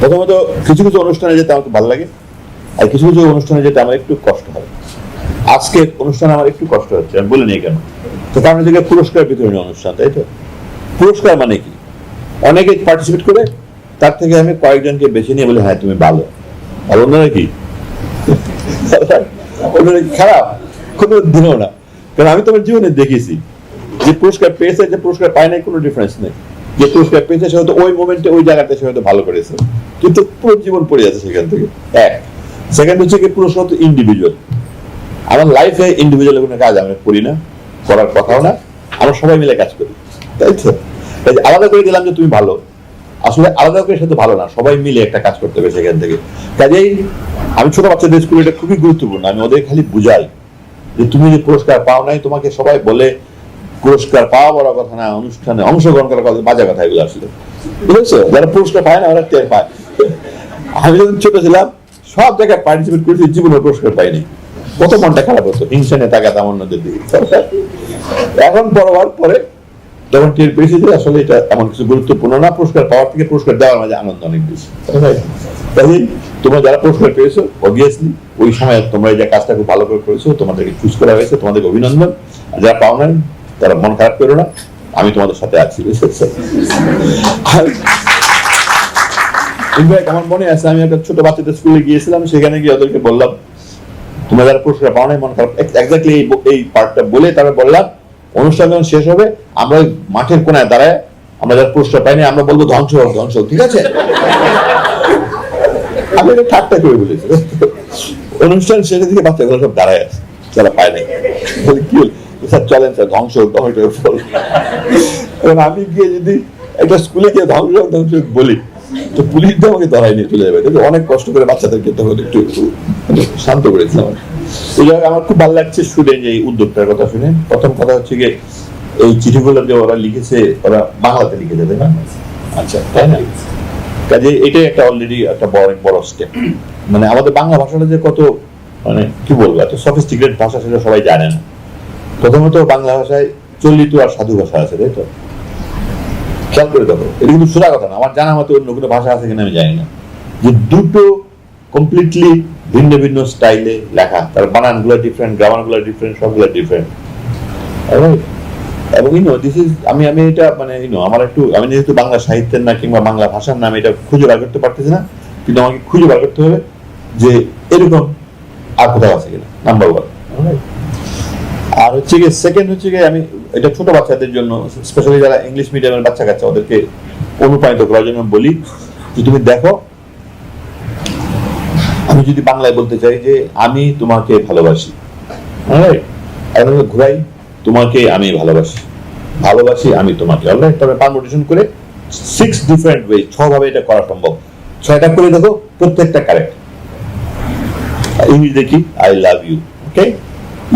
প্রথমত কিছু কিছু অনুষ্ঠানে যেতে আমাকে ভালো লাগে, আর কিছু কিছু অনুষ্ঠানে যেতে আমার একটু কষ্ট হয়। আজকে অনুষ্ঠানে আমার একটু কষ্ট হচ্ছে, আমি বলিনি কেন? তো কারণ হচ্ছে পুরস্কার বিতরণী অনুষ্ঠান, তাই তো? পুরস্কার মানে কি? অনেকে পার্টিসিপেট করে, তার থেকে আমি কয়েকজনকে বেছে নিয়ে বলি হ্যাঁ তুমি ভালো। আর অন্যরা কি? অন্যরা কি? খারাপ? কোনো দিনও না। কারণ আমি তোমার জীবনে দেখেছি যে পুরস্কার পেয়েছে, যে পুরস্কার পায় নাই, কোনো ডিফারেন্স নেই। যে পুরস্কার পেয়েছে, সে হয়তো ওই মোমেন্টে ওই জায়গাতে সে হয়তো ভালো করেছে। কিন্তু পুরো জীবন পড়ে যাচ্ছে সেখান থেকে। এক। সেকেন্ড হচ্ছে কি পুরস্কার তো ইন্ডিভিজুয়াল আমার লাইফে ইন্ডিভিজুয়াল কোনো কাজ আমি করি না, করার কথাও না, আমরা সবাই মিলে কাজ করি। তাই তো? আলাদা করে দিলাম যে তুমি ভালো। আসলে আলাদা করে সেটা ভালো না, সবাই মিলে একটা কাজ করতে হবে সেখান থেকে। কাজেই আমি ছোট বাচ্চাদের স্কুলে এটা খুবই গুরুত্বপূর্ণ, আমি ওদের খালি বুঝাই। যে তুমি যে পুরস্কার পাও নাই, তোমাকে সবাই বলে পুরস্কার পাওয়া বড় কথা না, অনুষ্ঠানে অংশগ্রহণ করার কথা, বাজে কথা এগুলো আসলে। বুঝেছ? যারা পুরস্কার পায় না, ওরা টের পায়। আমি যখন ছোট ছিলাম, সব জায়গায় পার্টিসিপেট করেছি জীবনে পুরস্কার পাইনি। কত মনটা খারাপ হতো হিংসা নিয়ে তাকাতাম অন্যদের দিকে। এখন বড় পরে যখন টের পেয়েছি যে আসলে এটা এমন কিছু গুরুত্বপূর্ণ না, পুরস্কার পাওয়ার থেকে পুরস্কার দেওয়ার মাঝে আনন্দ অনেক বেশি। কাজেই তোমরা যারা পুরস্কার পেয়েছ অবভিয়াসলি ওই সময় তোমরা যে কাজটা খুব ভালো করে করেছ, তোমাদেরকে চুজ করা হয়েছে, তোমাদেরকে অভিনন্দন। যারা পাও নাই তারা মন খারাপ করো না, আমি তোমাদের সাথে আছি। আমার মনে আছে, আমি একটা ছোট বাচ্চাদের স্কুলে গিয়েছিলাম, সেখানে গিয়ে ওদেরকে বললাম, তোমরা যারা পুরস্কার পাও নাই মন খারাপ এক্স্যাক্টলি এই পার্টটা বলে তারপরে বললাম, অনুষ্ঠান যখন শেষ হবে, আমরা মাঠের কোনায় দাঁড়ায়, আমরা যারা পুরস্কার পাইনি, আমরা বলব, ধ্বংস ধ্বংস, ঠিক আছে? আমি এটা ঠাট্টা করে বলেছি। অনুষ্ঠান শেষে দিকে বাচ্চাগুলো সব দাঁড়ায় আছে, যারা পায় নাই। কি স্যার, চলেন স্যার, ধ্বংস ধ্বংস হোক কারণ আমি গিয়ে যদি একটা স্কুলে গিয়ে ধ্বংস ধ্বংস বলি, তো পুলিশ তো আমাকে নিয়ে চলে যাবে। অনেক কষ্ট করে বাচ্চাদেরকে তখন একটু শান্ত করেছিলাম এই জায়গায় আমার খুব ভালো লাগছে শুনে যে এই উদ্যোগটার কথা শুনে। প্রথম কথা হচ্ছে এই চিঠিগুলো যে ওরা লিখেছে, ওরা বাংলাতে লিখেছে তাই না? আচ্ছা তাই না? কাজে এটাই একটা অলরেডি একটা বড় বড় স্টেপ মানে আমাদের বাংলা ভাষাটা যে কত মানে কি বলব, এত ভাষা সেটা সবাই জানে না। প্রথমত বাংলা ভাষায় চলিত আর সাধু ভাষা আছে, তাই তো? খেয়াল করে দেখো, এটা কিন্তু সোজা কথা না, আমার জানা মতো অন্য কোনো ভাষা আছে কিনা আমি জানি না। যে দুটো কমপ্লিটলি ভিন্ন ভিন্ন স্টাইলে লেখা, তার বানানগুলো ডিফারেন্ট গ্রামারগুলো ডিফারেন্ট সবগুলো ডিফারেন্ট এবং ইনো দিস ইজ আমি আমি এটা মানে ইনো আমার একটু, আমি যেহেতু বাংলা সাহিত্যের না কিংবা বাংলা ভাষার নাম এটা খুঁজে বার করতে পারতেছি না, কিন্তু আমাকে খুঁজে বার করতে হবে যে এরকম আর কোথাও আছে কিনা নাম্বার ওয়ান আর হচ্ছে গিয়ে সেকেন্ড হচ্ছে গিয়ে আমি, এটা ছোট বাচ্চাদের জন্য স্পেশালি যারা ইংলিশ মিডিয়ামের বাচ্চা কাচ্চা, ওদেরকে অনুপ্রাণিত করার জন্য বলি যে তুমি দেখো, আমি যদি বাংলায় বলতে চাই যে আমি তোমাকে ভালোবাসি? ঘুরাই, তোমাকে আমি ভালোবাসি ভালোবাসি আমি তোমাকে অলরাইট তবে পারমোটেশন করে সিক্স ডিফারেন্ট ওয়ে ছ ভাবে এটা করা সম্ভব। ছয়টা করে দেখো, প্রত্যেকটা কারেক্ট ইংলিশ দেখি I love you okay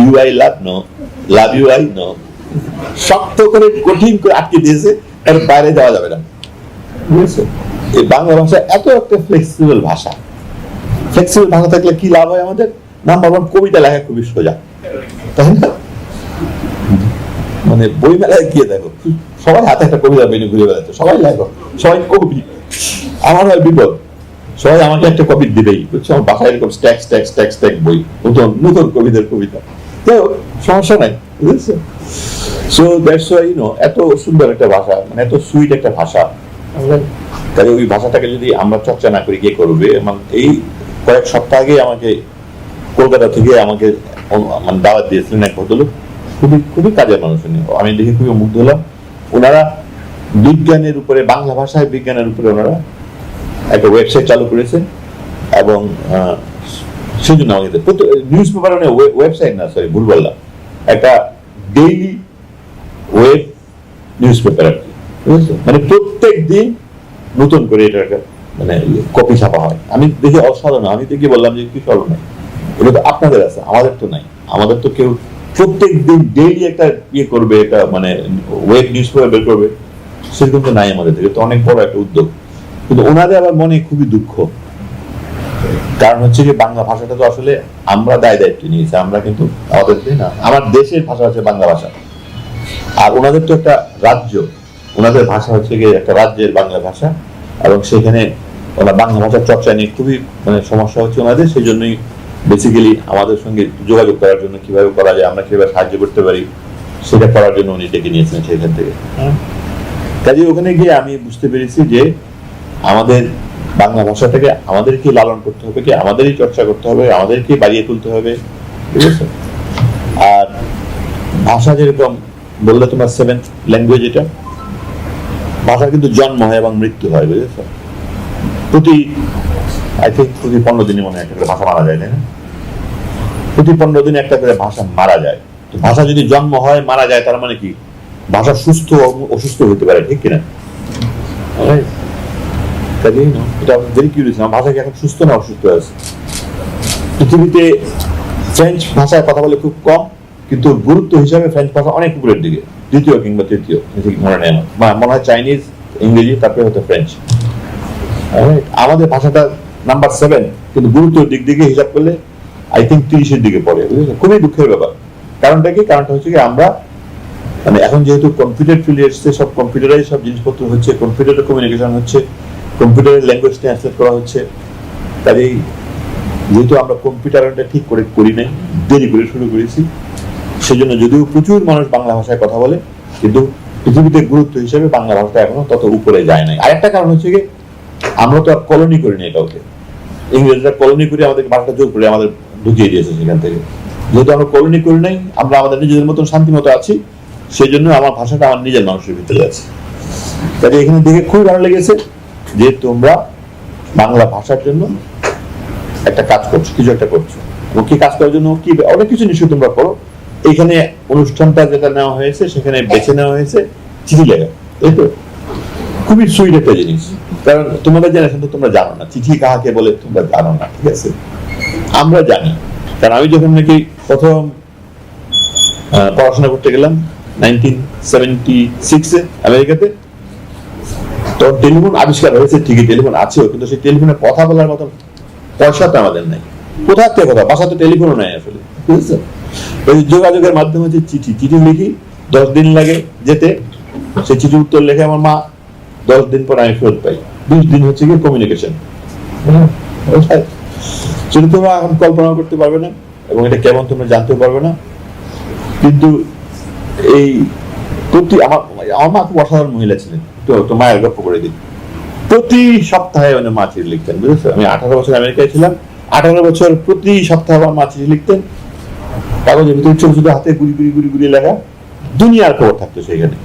you I love no love you I no শক্ত করে কঠিন করে আটকে দিয়েছে এর বাইরে যাওয়া যাবে না। বুঝেছ এই বাংলা ভাষা এত একটা ফ্লেক্সিবল ভাষা। ফ্লেক্সিবল ভাষা থাকলে কি লাভ হয় আমাদের? নাম্বার ওয়ান কবিতা লেখা খুবই সোজা। তাই না? মানে বই মেলায় গিয়ে দেখো সবাই হাতে একটা কবিতা বেনে ঘুরে বেড়াচ্ছে সবাই লেখো সবাই কবি। আমার হয় বিপদ। সবাই আমাকে একটা কপি দিবেই বুঝছ? আমার বাসায় এরকম স্ট্যাক স্ট্যাক স্ট্যাক স্ট্যাক বই নতুন নতুন কবিদের কবিতা। যাই হোক সমস্যা নাই। বুঝেছ so that's why you know এত সুন্দর একটা ভাষা মানে এত সুইট একটা ভাষা। তাহলে ওই ভাষাটাকে যদি আমরা চর্চা না করি কে করবে? আমার এই কয়েক সপ্তাহ আগে আমাকে কলকাতা থেকে আমাকে মানে দাওয়াত দিয়েছিলেন এক ভদ্রলোক। খুবই খুবই কাজের মানুষ উনি। আমি দেখে খুবই মুগ্ধ হলাম। ওনারা বিজ্ঞানের উপরে বাংলা ভাষায় বিজ্ঞানের উপরে ওনারা একটা ওয়েবসাইট চালু করেছেন এবং সেই জন্য আমাকে নিউজ পেপার মানে ওয়েবসাইট না সরি ভুল বললাম। একটা ডেইলি ওয়েব নিউজ পেপার আর কি? মানে প্রত্যেক দিন নতুন করে এটা একটা মানে কপি ছাপা হয়। আমি দেখি অসাধারণ আমি দেখি বললাম যে কি স্মরণ নাই এটা তো আপনাদের আছে আমাদের তো নাই। আমাদের তো কেউ প্রত্যেক দিন ডেইলি একটা ইয়ে করবে একটা মানে ওয়েব নিউজ পেপার বের করবে। সেরকম তো নাই আমাদের থেকে তো অনেক বড় একটা উদ্যোগ। কিন্তু ওনাদের আবার মনে খুবই দুঃখ। কারণ হচ্ছে যে বাংলা ভাষাটা তো আসলে আমরা দায় দায়িত্ব নিয়েছি আমরা কিন্তু আমাদের না আমার দেশের ভাষা হচ্ছে বাংলা ভাষা। আর ওনাদের তো একটা রাজ্য ওনাদের ভাষা হচ্ছে গিয়ে একটা রাজ্যের বাংলা ভাষা এবং সেখানে ওরা বাংলা ভাষার চর্চা নিয়ে খুবই মানে সমস্যা হচ্ছে ওনাদের সেই জন্যই বেসিক্যালি আমাদের সঙ্গে যোগাযোগ করার জন্য কীভাবে করা যায় আমরা কীভাবে সাহায্য করতে পারি সেটা করার জন্য উনি ডেকে নিয়েছেন সেখান থেকে। কাজে ওখানে গিয়ে আমি বুঝতে পেরেছি যে আমাদের বাংলা ভাষাটাকে আমাদেরকে লালন করতে হবে কি? আমাদেরই চর্চা করতে হবে আমাদেরকে বাড়িয়ে তুলতে হবে। ঠিক আছে? আর ভাষা যেরকম বললে তোমার সেভেন্থ ল্যাঙ্গুয়েজ এটা ভাষা কিন্তু জন্ম হয় এবং মৃত্যু হয়, বুঝেছ? প্রতি আই থিঙ্ক প্রতি পনেরো দিনে মনে একটা করে ভাষা মারা যায়, তাই না? প্রতি পনেরো দিনে একটা করে ভাষা মারা যায়। তো ভাষা যদি জন্ম হয়, মারা যায়, তার মানে কি? ভাষা সুস্থ অসুস্থ হতে পারে, ঠিক কিনা? Alright. এটা ভেরি কিউরিয়াস আমার ভাষা কি এখন সুস্থ না অসুস্থ আছে? পৃথিবীতে ফ্রেঞ্চ ভাষায় কথা বলে খুব কম, কিন্তু গুরুত্ব হিসাবে ফ্রেঞ্চ ভাষা অনেক উপরের দিকে, দ্বিতীয় কিংবা তৃতীয় মনে আমার বা মনে হয় চাইনিজ ইংরেজি, তারপরে হতো ফ্রেঞ্চ আমাদের ভাষাটা নাম্বার সেভেন কিন্তু গুরুত্বের দিক দিকে হিসাব করলে আই থিঙ্ক তিরিশের দিকে পড়ে খুবই দুঃখের ব্যাপার। কারণটা কি? কারণটা হচ্ছে কি, আমরা মানে এখন যেহেতু কম্পিউটার ফিল্ডে এসছে সব কম্পিউটারাই সব জিনিসপত্র হচ্ছে কম্পিউটারে কমিউনিকেশন হচ্ছে কম্পিউটারের ল্যাঙ্গুয়েজ ট্রান্সলেট করা হচ্ছে। কাজেই যেহেতু আমরা কম্পিউটারটা ঠিক করে করি নাই, দেরি করে শুরু করেছি, সেজন্য যদিও প্রচুর মানুষ বাংলা ভাষায় কথা বলে, কিন্তু পৃথিবীতে গুরুত্ব হিসেবে বাংলা ভাষাটা এখনও তত উপরে যায় নাই। আরেকটা কারণ হচ্ছে কি, আমরা তো আর কলোনি করি নাই কাউকে। ইংরেজরা কলোনি করে আমাদের ভাষাটা জোর করে আমাদের ঢুকিয়ে দিয়েছে সেখান থেকে। যেহেতু আমরা কলোনি করি নাই, আমরা আমাদের নিজেদের মতন শান্তি মতো আছি সেই জন্য আমার ভাষাটা আমার নিজের মানুষের ভিতরে আছে। কাজে এখানে দেখে খুবই ভালো লেগেছে। যে তোমরা বাংলা ভাষার জন্য একটা কাজ করছ, কিছু একটা করছ। এবং কি কাজ করার জন্য কি অনেক কিছু নিশ্চয়ই তোমরা করো। এখানে অনুষ্ঠানটা যেটা নেওয়া হয়েছে, সেখানে বেছে নেওয়া হয়েছে চিঠি লেখা। তাই তো? খুবই সুইট একটা জিনিস। কারণ তোমাদের জেনারেশন তো তোমরা জানো না, চিঠি কাহাকে বলে তোমরা জানো না, ঠিক আছে? আমরা জানি। কারণ আমি যখন নাকি প্রথম পড়াশোনা করতে গেলাম নাইনটিন সেভেন্টি সিক্সে আমেরিকাতে তখন টেলিফোন আবিষ্কার হয়েছে ঠিকই টেলিফোন আছেও কিন্তু সেই টেলিফোনে কথা বলার মতন পয়সা তো আমাদের নাই। কোথা থেকে কথা? বাসা তো টেলিফোনও নাই আসলে বুঝেছ? ওই যোগাযোগের মাধ্যমে হচ্ছে চিঠি চিঠি লিখি দশ দিন লাগে যেতে সেই চিঠি উত্তর লেখে আমার মা দশ দিন পর আমি ফেরত পাই। বিশ দিন হচ্ছে কি কমিউনিকেশন সেটা তোমরা এখন কল্পনা করতে পারবে না এবং এটা কেমন তোমরা জানতেও পারবে না কিন্তু এই প্রতি আমার আমার মা খুব অসাধারণ মহিলা ছিলেন। তো তো মায়ের গল্প করে প্রতি সপ্তাহে চিঠি লিখতেন, বুঝেছ? আমি আঠারো বছর আমেরিকায় ছিলাম, আঠারো বছর প্রতি সপ্তাহে আমার লিখতেন। কাগজের ভিতরে ছোট ছোট হাতে গুড়ি গুড়ি গুড়ি গুড়ি লেখা। দুনিয়ার খবর থাকতো সেখানে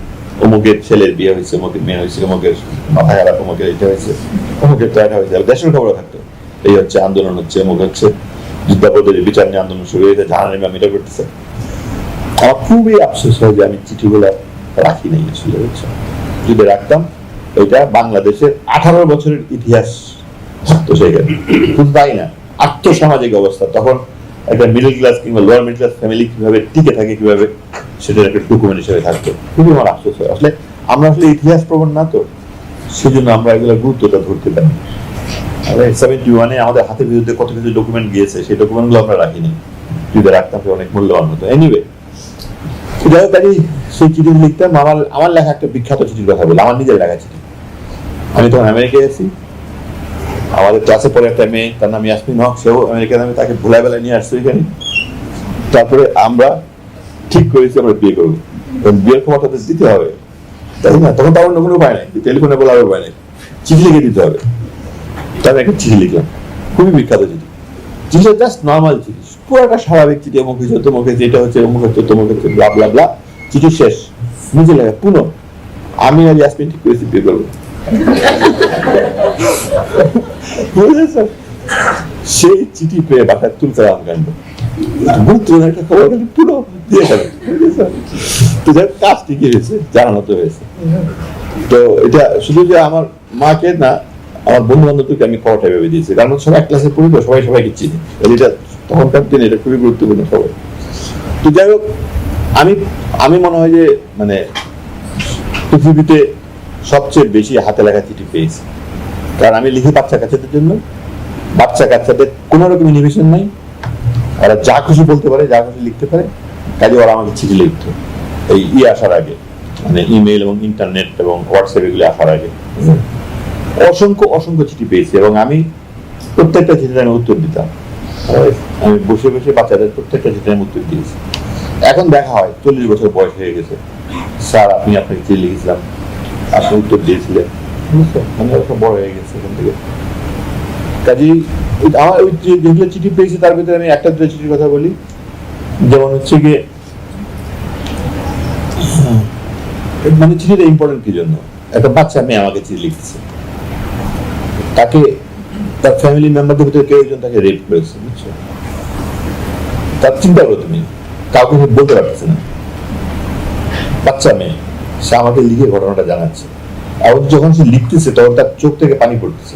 অমুকের ছেলের বিয়ে হয়েছে, অমুকের মেয়ে হয়েছে, অমুকের মাথা খারাপ, অমুকের এটা হয়েছে, অমুকের তো এটা হয়েছে দেশের খবর থাকতো। এই হচ্ছে আন্দোলন হচ্ছে, অমুক হচ্ছে। যুদ্ধাপদের বিচার নিয়ে আন্দোলন শুরু হয়েছে জাহানের ম্যাম এটা করতেছে। আমার খুবই আফসোস হয় যে আমি চিঠিগুলো রাখি নাই আসলে, বুঝছ? যদি রাখতাম, এটা বাংলাদেশের আঠারো বছরের ইতিহাস। তো সেখানে শুধু তাই না, আর্থসামাজিক অবস্থা। তখন একটা মিডল ক্লাস কিংবা লোয়ার মিডল ক্লাস ফ্যামিলি কীভাবে টিকে থাকে, কীভাবে সেটার একটা ডকুমেন্ট হিসেবে থাকতো, খুবই আমার আফসোস হয়। আসলে আমরা আসলে ইতিহাস প্রবণ না তো, সেজন্য আমরা এগুলো গুরুত্বটা ধরতে পারি। সেভেন্টি ওয়ানে আমাদের হাতের বিরুদ্ধে কত কিছু ডকুমেন্ট গিয়েছে, সেই ডকুমেন্টগুলো আমরা রাখিনি। যদি রাখতাম অনেক মূল্যবান হতো। এনিওয়ে যাই হোক সেই চিঠি লিখতাম আমার আমার লেখা একটা বিখ্যাত চিঠির কথা বলি। আমার নিজের লেখা চিঠি। আমি তখন আমেরিকায় আছি। আমাদের ক্লাসে পরে একটা মেয়ে, তার নাম ইয়াসমিন হক, সেও আমেরিকান আমি তাকে ভোলা বেলা নিয়ে আসছি এখানে। তারপরে আমরা ঠিক করেছি, আমরা বিয়ে করব। বিয়ের ক্ষমতা তো দিতে হবে। তাই না? তখন তো অন্য কোনো উপায় নাই। টেলিফোনে বলার উপায় নেই। চিঠি লিখে দিতে হবে। আমি একটা চিঠি লিখলাম। খুবই বিখ্যাত চিঠি। চিঠিটা জাস্ট নর্মাল চিঠি। পুরোটা স্বাভাবিক চিঠি, অমুক হয়েছে তমুক এটা হচ্ছে, অমুক হচ্ছে, তমুক হচ্ছে ব্লা ব্লা ব্লা চিঠি শেষ। নিজে পুনঃ। আমি আর ইয়াসমিন ঠিক করেছি বিয়ে করব। সেই চিঠি পেয়ে বাসায় তুলতে রাম একটা তো এটা শুধু যে আমার মাকে না, আমার আমি খবরটা কারণ সবাই সবাই এটা তখনকার দিনে এটা খুবই গুরুত্বপূর্ণ খবর। তো যাই হোক আমি আমি মনে হয় যে মানে পৃথিবীতে সবচেয়ে বেশি হাতে লেখা চিঠি পেয়েছি। কারণ আমি লিখি বাচ্চা কাচ্চাদের জন্য। বাচ্চা কাচ্চাদের কোনো রকম ইনিভেশন নাই। ওরা যা খুশি বলতে পারে, যা খুশি লিখতে পারে। কাজে ওরা আমাকে চিঠি লিখতো। এই ই আসার আগে মানে ইমেল এবং ইন্টারনেট এবং হোয়াটসঅ্যাপ এগুলি আসার আগে। অসংখ্য অসংখ্য চিঠি পেয়েছি এবং আমি প্রত্যেকটা চিঠির আমি উত্তর দিতাম। আমি বসে বসে বাচ্চাদের প্রত্যেকটা চিঠির আমি উত্তর দিয়েছি। এখন দেখা হয় চল্লিশ বছর বয়স হয়ে গেছে। স্যার আপনি আপনাকে চিঠি লিখেছিলাম? আপনি উত্তর দিয়েছিলেন। বড় হয়ে গেছে এখান থেকে। কাজেই আমার ওই যেগুলো চিঠি পেয়েছি তার ভিতরে আমি একটা দুটো চিঠির কথা বলি। যেমন হচ্ছে গিয়ে মানে চিঠিটা ইম্পর্টেন্ট কি জন্য? একটা বাচ্চা মেয়ে আমাকে চিঠি লিখছে। তাকে তার ফ্যামিলি মেম্বারদের ভিতরে কেউ একজন তাকে রেপ করেছে বুঝছ? তার চিন্তা করো তুমি। কাউকে বলতে পারতেছে না। বাচ্চা মেয়ে, সে আমাকে লিখে ঘটনাটা জানাচ্ছে। এবং যখন সে লিখতেছে, তখন তার চোখ থেকে পানি পড়তেছে।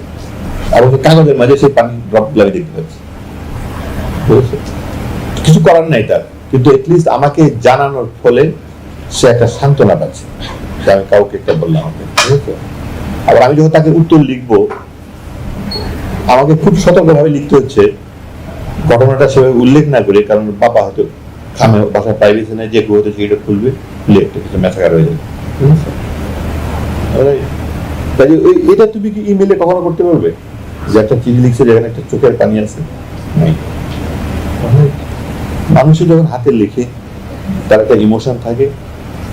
এবং কাগজের মাঝে পানি দেখতে কিছু করার নাই তার। কিন্তু এটলিস্ট আমাকে জানানোর ফলে সে একটা সান্ত্বনা পাচ্ছে। আমি কাউকে একটা বললাম আমাকে? আবার আমি যখন তাকে উত্তর লিখব, আমাকে খুব সতর্কভাবে লিখতে হচ্ছে। ঘটনাটা সেভাবে উল্লেখ না করে, কারণ বাবা হয়তো খামে বাসায় প্রাইভেসি নেই যে হয়তো সেটা খুলবে খুলে একটা কিছু ম্যাসাকার হয়ে যাবে? কাজে ওই- এটা তুমি কি ইমেলে কখনো করতে পারবে? যে একটা চিঠি লিখছে যেখানে একটা চোখের পানি আছে? মানুষের যখন হাতে লেখে তার একটা ইমোশন থাকে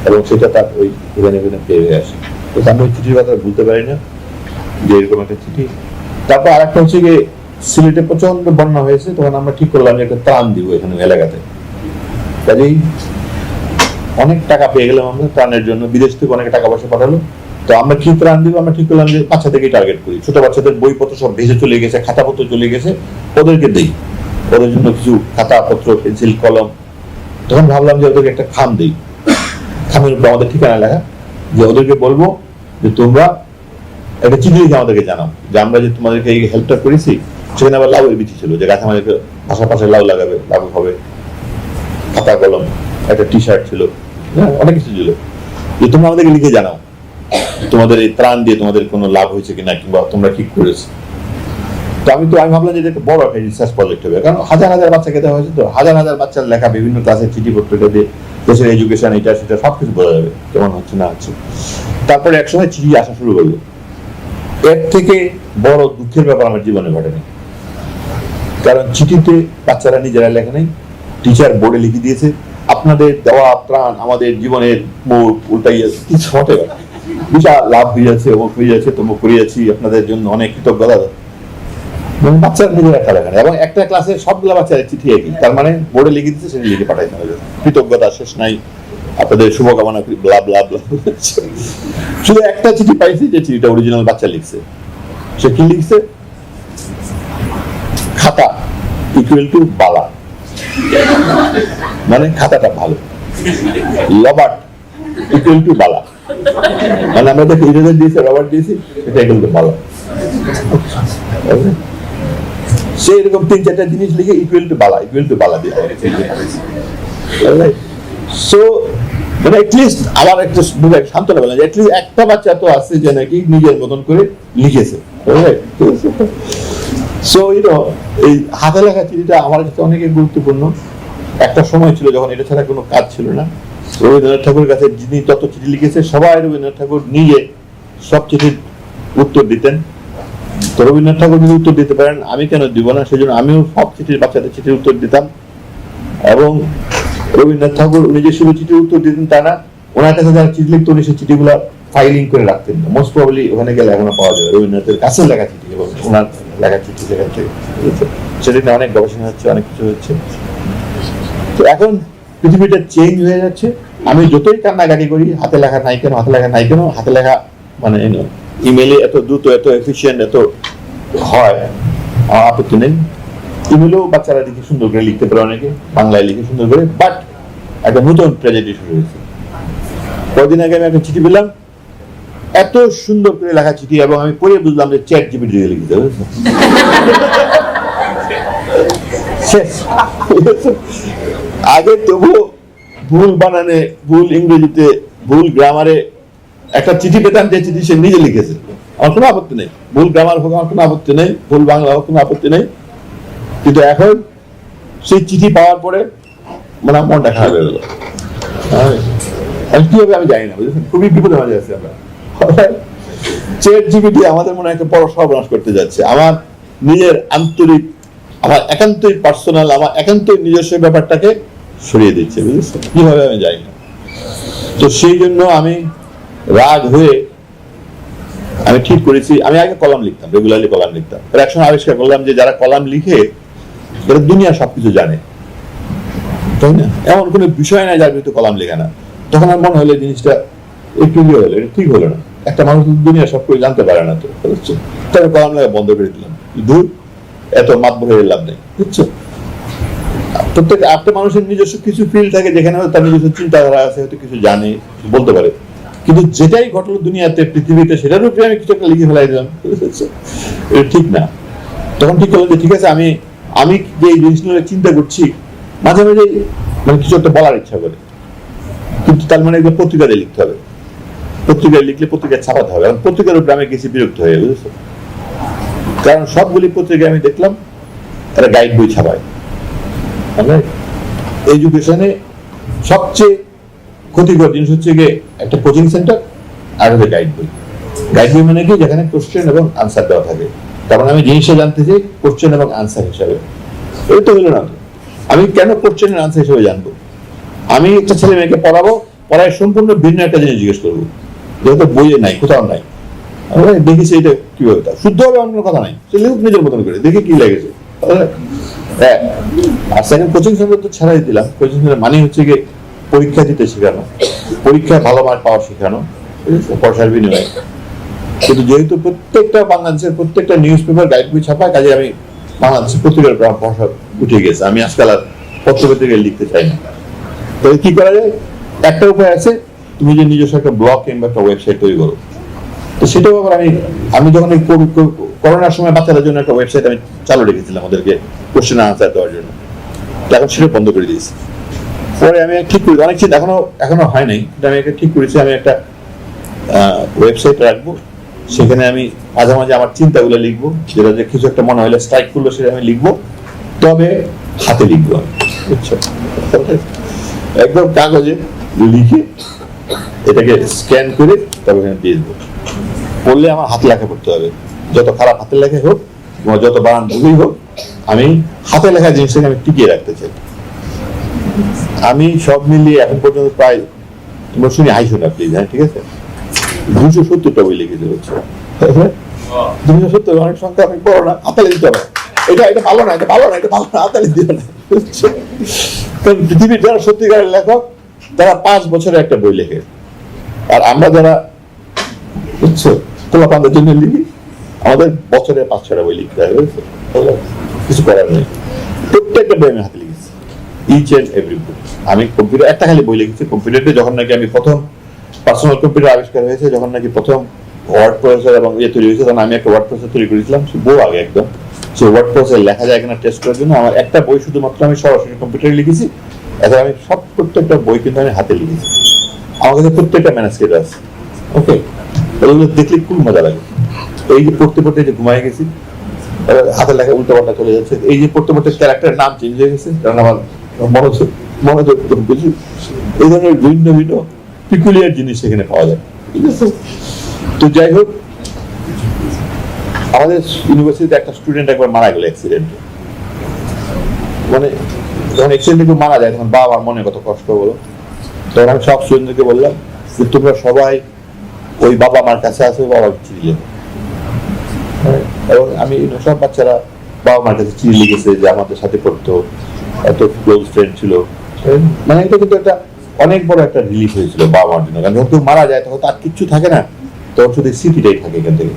এবং সেটা তার ওই এখানে এখানে বের হয়ে আসে। তো আমি ওই চিঠির কথা ভুলতে পারি না যে এরকম একটা চিঠি। তারপর আর একটা হচ্ছে গিয়ে সিলেটে প্রচণ্ড বন্যা হয়েছে তখন আমরা ঠিক করলাম যে একটা ত্রাণ দিব এখানে এলাকাতে। কাজেই অনেক টাকা পেয়ে গেলাম আমরা ত্রাণের জন্য। বিদেশ থেকে অনেক টাকা পয়সা পাঠালো। তো আমরা কি ত্রাণ দিব? আমরা ঠিক করলাম যে বাচ্চা থেকেই টার্গেট করি। ছোট বাচ্চাদের বইপত্র সব ভেসে চলে গেছে, খাতাপত্র চলে গেছে। ওদেরকে দেই। ওদের জন্য কিছু খাতাপত্র, পেন্সিল, কলম। তখন ভাবলাম যে ওদেরকে একটা খাম দেই। খামের উপর আমাদের ঠিকানা লেখা। যে ওদেরকে বলব যে তোমরা একটা চিঠি লিখে আমাদেরকে জানাও। যে আমরা যে তোমাদেরকে এই হেল্পটা করেছি, সেখানে আবার লাউয়ের বিচি ছিল। যে গাছ আমাদেরকে পাশাপাশি লাউ লাগাবে লাভ হবে। খাতা কলম একটা টি শার্ট ছিল। হ্যাঁ, অনেক কিছু ছিল। যে তোমরা আমাদেরকে লিখে জানাও তোমাদের এই ত্রাণ দিয়ে তোমাদের কোনো লাভ হয়েছে কিনা কিংবা তোমরা কি করেছ। তো আমি তো আমি ভাবলাম যে এটা বড় একটা রিসার্চ প্রজেক্ট হবে। কারণ হাজার হাজার বাচ্চাকে দেওয়া হয়েছে তো হাজার হাজার বাচ্চার লেখা বিভিন্ন ক্লাসের চিঠি পত্রিকা দিয়ে দেশের এডুকেশন এটা সেটা সব কিছু বোঝা যাবে কেমন হচ্ছে না হচ্ছে। তারপরে একসময় চিঠি আসা শুরু করল। এর থেকে বড় দুঃখের ব্যাপার আমার জীবনে ঘটেনি। কারণ চিঠিতে বাচ্চারা নিজেরা লেখে নাই টিচার বোর্ডে লিখে দিয়েছে, আপনাদের দেওয়া প্রাণ আমাদের জীবনের মোড় উল্টাইয়া কিছু হতে বিশাল লাভ হয়ে যাচ্ছে, অমুক হয়ে যাচ্ছে, তমুক করিয়াছি আপনাদের জন্য অনেক কৃতজ্ঞতা। মানে বাচ্চারা এবং একটা ক্লাসে সবগুলো চিঠি একই, তার মানে বোর্ডে লিখে দিচ্ছে সেটা লিখে পাঠাইতে হবে। কৃতজ্ঞতা, শেষ নাই, আপনাদের শুভকামনা করি ব্লা ব্লা ব্লা শুধু একটা চিঠি পাইছি যে চিঠিটা অরিজিনাল বাচ্চা লিখছে। সে কি লিখছে? খাতা ইকুয়াল টু বালা। মানে খাতাটা ভালো। লবার বালা। মানে আমরা দেখি ইরেজার দিয়েছি দিয়েছি, এটা ইকুয়াল বালা। সে এরকম তিন চারটা জিনিস লিখে ইকুয়াল টু বালা ইকুয়াল টু বালা দিয়ে সো আমার একটা বুঝে সান্ত্বনা পেলাম একটা বাচ্চা তো আছে যে নাকি নিজের মতন করে লিখেছে সো ইউনো এই হাতে লেখা চিঠিটা আমার কাছে অনেক গুরুত্বপূর্ণ। একটা সময় ছিল যখন এটা ছাড়া কোনো কাজ ছিল না। রবীন্দ্রনাথ ঠাকুরের কাছে যিনি তত চিঠি লিখেছে, সবাই রবীন্দ্রনাথ ঠাকুর নিজে সব চিঠির উত্তর দিতেন। তো রবীন্দ্রনাথ ঠাকুর যদি উত্তর দিতে পারেন, আমি কেন দিব না? সেই জন্য আমিও সব চিঠির বাচ্চাদের চিঠির উত্তর দিতাম। এবং রবীন্দ্রনাথ ঠাকুর উনি যে শুধু চিঠির উত্তর দিতেন তা না, ওনার কাছে যারা চিঠি লিখতো উনি সেই চিঠিগুলো ফাইলিং করে রাখতেন। মোস্ট প্রবলি ওখানে গেলে এখনও পাওয়া যাবে। রবীন্দ্রনাথের কাছে লেখা চিঠি এবং ওনার লেখা চিঠি লেখা থেকে সেটা নিয়ে অনেক গবেষণা হচ্ছে, অনেক কিছু হচ্ছে। তো এখন পৃথিবীটা চেঞ্জ হয়ে যাচ্ছে। আমি যতই কান্নাকাটি করি, হাতে লেখা নাই কেন, হাতে লেখা নাই কেন, হাতে লেখা মানে ইমেলে এত দ্রুত, এত এফিসিয়েন্ট এত হয় আপত্তি নেই। ইমেলেও বাচ্চারা দেখি সুন্দর করে লিখতে পারে অনেকে, বাংলায় লিখে সুন্দর করে বাট একটা নতুন শুরু হয়েছে। কদিন আগে আমি একটা চিঠি পেলাম, এত সুন্দর করে লেখা চিঠি এবং আমি পড়ে বুঝলাম যে চ্যাট জিপিটি দিয়ে লিখতে? আগে তবু ভুল বানানে, ভুল ইংরেজিতে, ভুল গ্রামারে একটা চিঠি পেতাম, যে চিঠি সে নিজে লিখেছে। আমার কোনো আপত্তি নেই। ভুল গ্রামার হোক, আমার কোনো আপত্তি নেই। ভুল বাংলা হোক, কোনো আপত্তি নেই। কিন্তু এখন সেই চিঠি পাওয়ার পরে মানে মনটা খারাপ হয়ে গেল। আমি কি হবে আমি জানি না বুঝেছেন? খুবই বিপদে আমরা। চেট জিপিটি আমাদের মনে একটা বড় সর্বনাশ করতে যাচ্ছে। আমার নিজের আন্তরিক আমার একান্তই পার্সোনাল আমার একান্তই নিজস্ব ব্যাপারটাকে সরিয়ে দিচ্ছে বুঝেছ কীভাবে আমি জানি না। তো সেই জন্য আমি রাগ হয়ে আমি ঠিক করেছি। আমি আগে কলাম লিখতাম রেগুলারলি কলাম লিখতাম। এর একসময় আবিষ্কার করলাম যে যারা কলাম লিখে এরা দুনিয়া সবকিছু জানে। তাই না। এমন কোনো বিষয় নাই যার বিরুদ্ধে কলাম লেখা না। তখন আমার মনে হলো জিনিসটা একটু ইয়ে হলো, এটা ঠিক হলো না। একটা মানুষ দুনিয়া সব কিছু জানতে পারে না তো, বুঝছ? তবে কলাম লেখা বন্ধ করে দিলাম। দূর, এত মাত হয়ে লাভ নেই, বুঝছ? প্রত্যেক একটা মানুষের নিজস্ব কিছু ফিল থাকে যেখানে তার নিজস্ব চিন্তাধারা আছে, হয়তো কিছু জানে, বলতে পারে। কিন্তু যেটাই ঘটলো দুনিয়াতে, পৃথিবীতে, সেটার উপরে আমি কিছু একটা লিখে ফেলাই দিলাম এটা ঠিক না। তখন ঠিক করলাম যে, ঠিক আছে, আমি আমি যে জিনিসগুলো চিন্তা করছি মাঝে মাঝে মানে কিছু একটা বলার ইচ্ছা করে। কিন্তু তার মানে পত্রিকাতে লিখতে হবে। পত্রিকায় লিখলে পত্রিকায় ছাপাতে হবে। কারণ পত্রিকার উপরে আমি গেছি বিরক্ত হয়ে, বুঝেছ? কারণ সবগুলি পত্রিকায় আমি দেখলাম এরা গাইড বই ছাপায়। মানে এডুকেশনে সবচেয়ে ক্ষতিকর জিনিস হচ্ছে গিয়ে একটা কোচিং সেন্টার আর হচ্ছে গাইড বই। গাইড বই মানে কি? যেখানে কোশ্চেন এবং আনসার দেওয়া থাকে। তার মানে আমি জিনিসটা জানতে চাই কোশ্চেন এবং আনসার হিসাবে। তো হলো না। আমি কেন কোশ্চেন এর আনসার হিসেবে জানব? আমি একটা ছেলে মেয়েকে পড়াবো পড়ায় সম্পূর্ণ ভিন্ন একটা জিনিস জিজ্ঞেস করব। যেহেতু বইয়ে নাই কোথাও নাই। আমি বলি, দেখেছি এটা কীভাবে তা শুদ্ধ হবে কোনো কথা নাই। সে লিখুক নিজের মতন করে দেখি কি লেগেছে হ্যাঁ আর সেকেন্ড কোচিং সেন্টার তো ছাড়াই দিলাম। কোচিং সেন্টার মানে হচ্ছে গিয়ে পরীক্ষা দিতে শেখানো। পরীক্ষায় ভালো মার্ক পাওয়া শেখানো। পয়সার বিনিময়ে। কিন্তু যেহেতু প্রত্যেকটা বাংলাদেশের প্রত্যেকটা নিউজ পেপার গাইড বই ছাপায় কাজে আমি বাংলাদেশের পত্রিকার আমার ভরসা উঠে গেছে। আমি আজকাল আর পত্র পত্রিকায় লিখতে চাই না। তো কি করা যায়? একটা উপায় আছে, তুমি যে নিজস্ব একটা ব্লগ কিংবা একটা ওয়েবসাইট তৈরি করো। তো সেটাও আবার আমি আমি যখন এই করোনার সময় বাচ্চাদের জন্য একটা ওয়েবসাইট আমি চালু রেখেছিলাম ওদেরকে কোশ্চেন আনসার দেওয়ার জন্য। এখন সেটা বন্ধ করে দিয়েছি। পরে আমি ঠিক করি অনেক চিন্তা এখনও এখনও হয় নাই। আমি একটা ঠিক করেছি, আমি একটা ওয়েবসাইট রাখব। সেখানে আমি মাঝে মাঝে আমার চিন্তাগুলো লিখব। যেটা যে কিছু একটা মনে হলে স্ট্রাইক করল সেটা আমি লিখব। তবে হাতে লিখব। বুঝছ একদম কাগজে লিখে এটাকে স্ক্যান করে তবে এখানে দিয়ে দেবো। পড়লে আমার হাতে লেখা পড়তে হবে। যত খারাপ হাতে লেখা হোক যত বানান ভুলই হোক আমি হাতে লেখা জিনিসটাকে আমি টিকিয়ে রাখতে চাই। আমি সব মিলিয়ে এখন পর্যন্ত প্রায় তোমরা শুনি হাইশো না প্লিজ হ্যাঁ ঠিক আছে? দুশো সত্তরটা বই লিখেছে হচ্ছে। দুশো সত্তর অনেক সংখ্যা অনেক বড় না হাতালে লিখতে হবে। এটা এটা ভালো না, এটা ভালো না, এটা ভালো না হাতালে দিতে না। পৃথিবীর যারা সত্যিকারের লেখক, তারা পাঁচ বছরে একটা বই লেখে। আর আমরা যারা, বুঝছ পোলাপানদের জন্য লিখি, আমাদের বছরে পাঁচ ছটা বই লিখতে বুঝছ? কিছু করার নেই। প্রত্যেকটা বই আমি হাতে লিখেছি ইচ এন্ড এভরি বুক আমি কম্পিউটার একটা খালি বই লিখেছি কম্পিউটারে যখন নাকি আমি প্রথম পার্সোনাল কম্পিউটার আবিষ্কার হয়েছে, যখন নাকি প্রথম ওয়ার্ড প্রসেসর এবং ইয়ে তৈরি হয়েছে, তখন আমি একটা ওয়ার্ড প্রসেসর তৈরি করেছিলাম, সে বউ আগে একদম। সে ওয়ার্ড প্রসেসর লেখা যায় কিনা টেস্ট করার জন্য, আমার একটা বই শুধুমাত্র আমি সরাসরি কম্পিউটারে লিখেছি। এখন আমি সব প্রত্যেকটা বই কিন্তু আমি হাতে লিখেছি। আমার কাছে প্রত্যেকটা ম্যানেজকেট আছে। ওকে ওগুলো দেখলে খুব মজা লাগে। এই যে পড়তে পড়তে যে ঘুমায় গেছি হাতের লেখা উল্টো পাল্টা চলে যাচ্ছে। এই যে পড়তে পড়তে ক্যারেক্টারের নাম চেঞ্জ হয়ে গেছে, কারণ আমার মনোযোগ মনোযোগ বুঝি এই ধরনের ভিন্ন ভিন্ন পিকুলিয়ার জিনিস সেখানে পাওয়া যায়। ঠিক আছে? তো যাই হোক আমাদের ইউনিভার্সিটিতে একটা স্টুডেন্ট একবার মারা গেল অ্যাক্সিডেন্টে মানে যখন অ্যাক্সিডেন্টে মারা যায় তখন বাবা মনে কত কষ্ট বলো? তখন আমি সব স্টুডেন্টদেরকে বললাম যে তোমরা সবাই ওই বাবা আমার কাছে ওই বাবা চিঠি হ্যাঁ, এবং আমি সব বাচ্চারা বাবা মার কাছে চিঠি লিখেছে যে আমাদের সাথে পড়তো এত ক্লোজ ফ্রেন্ড ছিল। মানে এটা কিন্তু একটা অনেক বড় একটা রিলিফ হয়েছিল বাবা মার জন্য। কারণ যখন কেউ মারা যায় তখন তার কিচ্ছু থাকে না। তখন শুধু স্মৃতিটাই থাকে এখান থেকে।